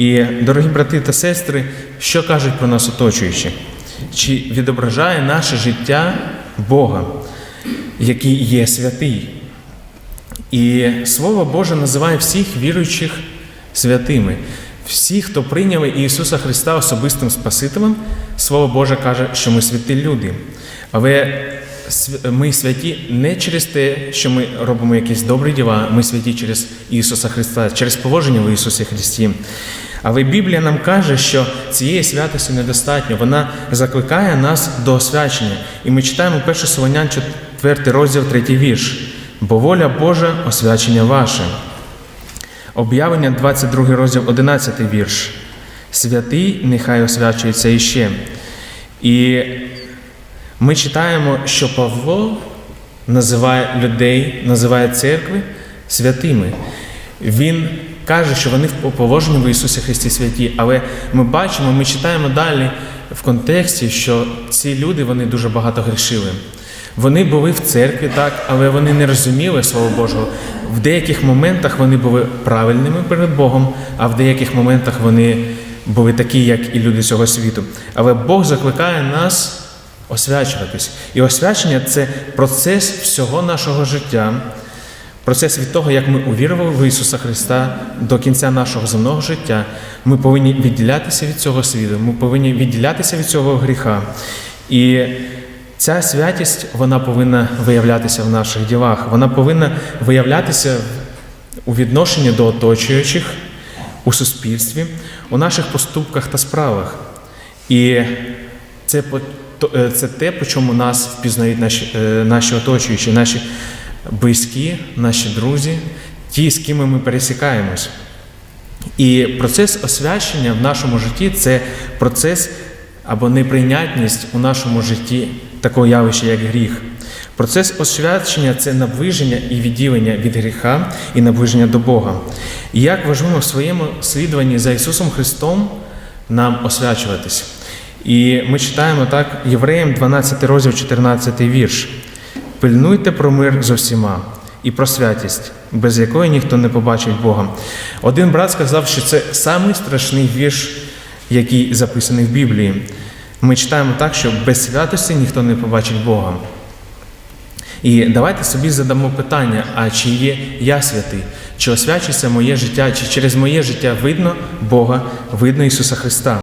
І, дорогі брати та сестри, що кажуть про нас оточуючі? Чи відображає наше життя Бога, який є святий? І Слово Боже називає всіх віруючих святими. Всі, хто прийняли Ісуса Христа особистим Спасителем, Слово Боже каже, що ми святі люди. Але ми святі не через те, що ми робимо якісь добрі діла, ми святі через Ісуса Христа, через положення в Ісусі Христі. Але Біблія нам каже, що цієї святості недостатньо. Вона закликає нас до освячення. І ми читаємо 1 Солонян 4 розділ 3 вірш. Бо воля Божа освячення ваше. Об'явлення 22 розділ 11 вірш. Святий нехай освячується іще. І ми читаємо, що Павло називає людей, називає церкви святими. Він каже, що вони по положенню в Ісусі Христі святі, але ми бачимо, ми читаємо далі в контексті, що ці люди вони дуже багато грішили. Вони були в церкві, так, але вони не розуміли Слово Божого. В деяких моментах вони були правильними перед Богом, а в деяких моментах вони були такі, як і люди цього світу. Але Бог закликає нас освячуватись. І освячення це процес всього нашого життя, процес від того, як ми увірували в Ісуса Христа до кінця нашого земного життя. Ми повинні відділятися від цього світу, ми повинні відділятися від цього гріха. І ця святість вона повинна виявлятися в наших ділах, вона повинна виявлятися у відношенні до оточуючих, у суспільстві, у наших поступках та справах. І це, це те, по чому нас впізнають наші, е, наші оточуючі, наші близькі, наші друзі, ті, з ким ми пересікаємось. І процес освячення в нашому житті це процес або неприйнятність у нашому житті такого явища, як гріх. Процес освячення це наближення і відділення від гріха і наближення до Бога. І як важливо в своєму слідуванні за Ісусом Христом нам освячуватись. І ми читаємо так Євреям 12 розділ 14 вірш. Пильнуйте про мир з усіма і про святість, без якої ніхто не побачить Бога. Один брат сказав, що це самий страшний вірш, який записаний в Біблії. Ми читаємо так, що без святості ніхто не побачить Бога. І давайте собі задамо питання: а чи є я святий? Чи освячується моє життя, чи через моє життя видно Бога, видно Ісуса Христа?